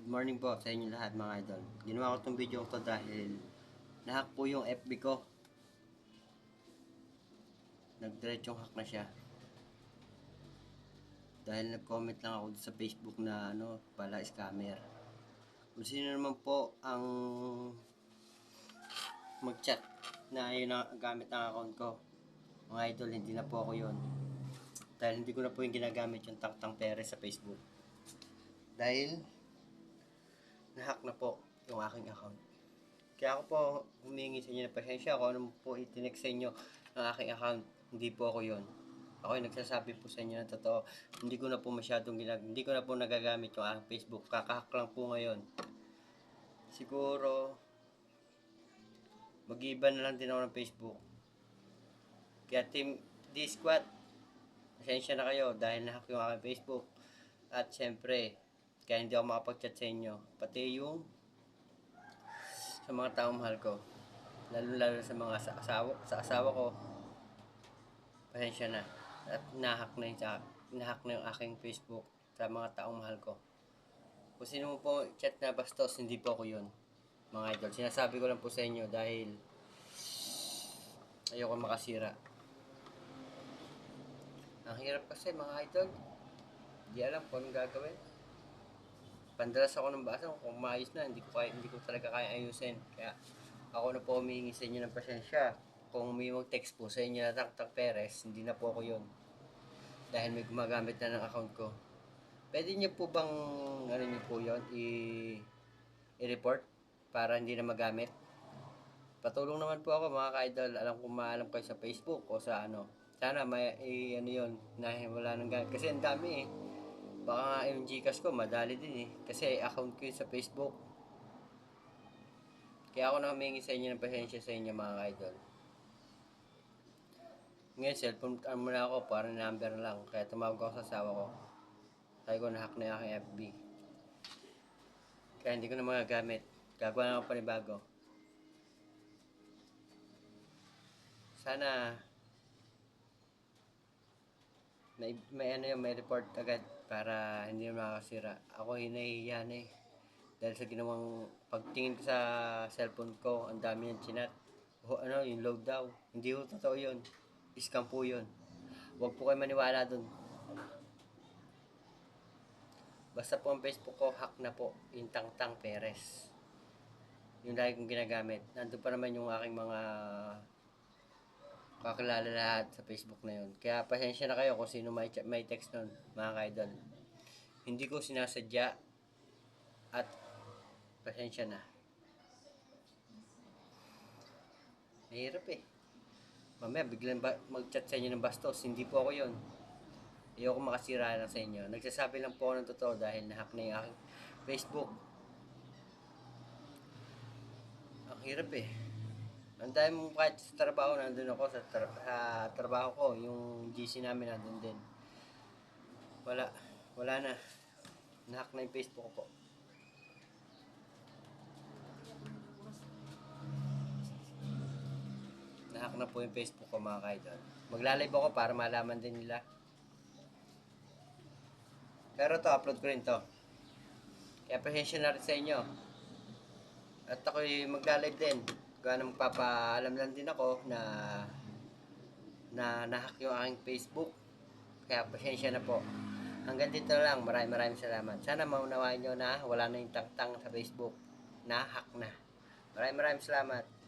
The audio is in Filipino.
Good morning po sa inyo lahat mga idol. Ginawa ko itong video ko dahil nahack po yung FB ko. Nagdiretsong hack na siya. Dahil nag-comment lang ako sa Facebook na ano, pala scammer. Kung sino naman po ang mag-chat na yun ang gamit ng account ko. Mga idol, hindi na po ako yun. Dahil hindi ko na po yung ginagamit yung tang-tang pere sa Facebook. Dahil nahack na po yung aking account. Kaya ako po humingi sa inyo ng pasensya kung ano po itinext sa inyo ng aking account. Hindi po ako yon. Ako yung nagsasabi po sa inyo ng totoo. Hindi ko na po masyadong ginag... Hindi ko na po nagagamit yung aking Facebook. Kakahack lang po ngayon. Siguro, mag-iba na lang din ako ng Facebook. Kaya Team D-Squad, pasensya na kayo dahil nahack yung aking Facebook. At syempre, kaya hindi ako makapag-chat sa inyo. Pati yung sa mga taong mahal ko. Lalo-lalo sa mga sa asawa, sa asawa ko. Pasensya na. At nahack na, yung, nahack na yung aking Facebook sa mga taong mahal ko. Kung sino mo po chat na bastos, hindi po ako yun. Mga idol. Sinasabi ko lang po sa inyo dahil ayoko makasira. Ang hirap kasi mga idol. Hindi alam kung anong gagawin. Pandalas ako ng basa kung maayos na, hindi ko kaya, hindi ko talaga kaya ayusin. Kaya ako na po humingi sa inyo ng pasensya. Kung may mag-text po sa inyo na Taktak Perez, hindi na po ako yun. Dahil may gumagamit na ng account ko. Pwede niyo po bang, ano niyo po yun, i- i-report para hindi na magamit? Patulong naman po ako mga ka-idol. Alam kong maalam kayo sa Facebook o sa ano. Sana may i- ano yun, na wala nang gamit. Kasi ang dami eh. Baka nga yung Gcash ko, madali din eh. Kasi account ko yun sa Facebook. Kaya ako na humingi sa inyo ng pasensya sa inyo mga idol. Ngayon, cellphone ano muna ako, parang number lang. Kaya tumawag ako sa asawa ko. Sabi ko, nahack na yung aking FB. Kaya hindi ko na magagamit. Gagawa na ako panibago. Sana may, may ano yun, may report agad para hindi na makakasira. Ako hinahihiya na eh. Dahil sa ginawang pagtingin ko sa cellphone ko, ang dami ng chinat. O ano, yung load daw. Hindi ko totoo yun. Scam po yun. Huwag po kayo maniwala dun. Basta po ang Facebook ko, hack na po. Yung Tangtang Perez. Yung lagi kong ginagamit. Nandun pa naman yung aking mga kakilala lahat sa Facebook na yun. Kaya pasensya na kayo kung sino may, may text nun, mga kaidol. Hindi ko sinasadya at pasensya na. Mahirap eh. Mamaya biglang ba- mag-chat sa inyo ng bastos. Hindi po ako yun. Ayoko makasira lang sa inyo. Nagsasabi lang po ako ng totoo dahil nahack na yung aking Facebook. Ang hirap eh. Ang dami mong kahit sa trabaho, nandun ako sa, tra- sa trabaho ko. Yung GC namin nandun din. Wala. Wala na. Nahack na yung Facebook ko po. Nahack na po yung Facebook ko mga kaidol. Magla-live ako para malaman din nila. Pero to, upload ko rin to. Kaya pasensya na rin sa inyo. At ako'y magla-live din. Kaya na magpapaalam lang din ako na na nahack yung aking Facebook. Kaya pasensya na po. Hanggang dito na lang. Maraming maraming salamat. Sana maunawain nyo na wala na yung tang-tang sa Facebook. Na hack na. Maraming maraming salamat.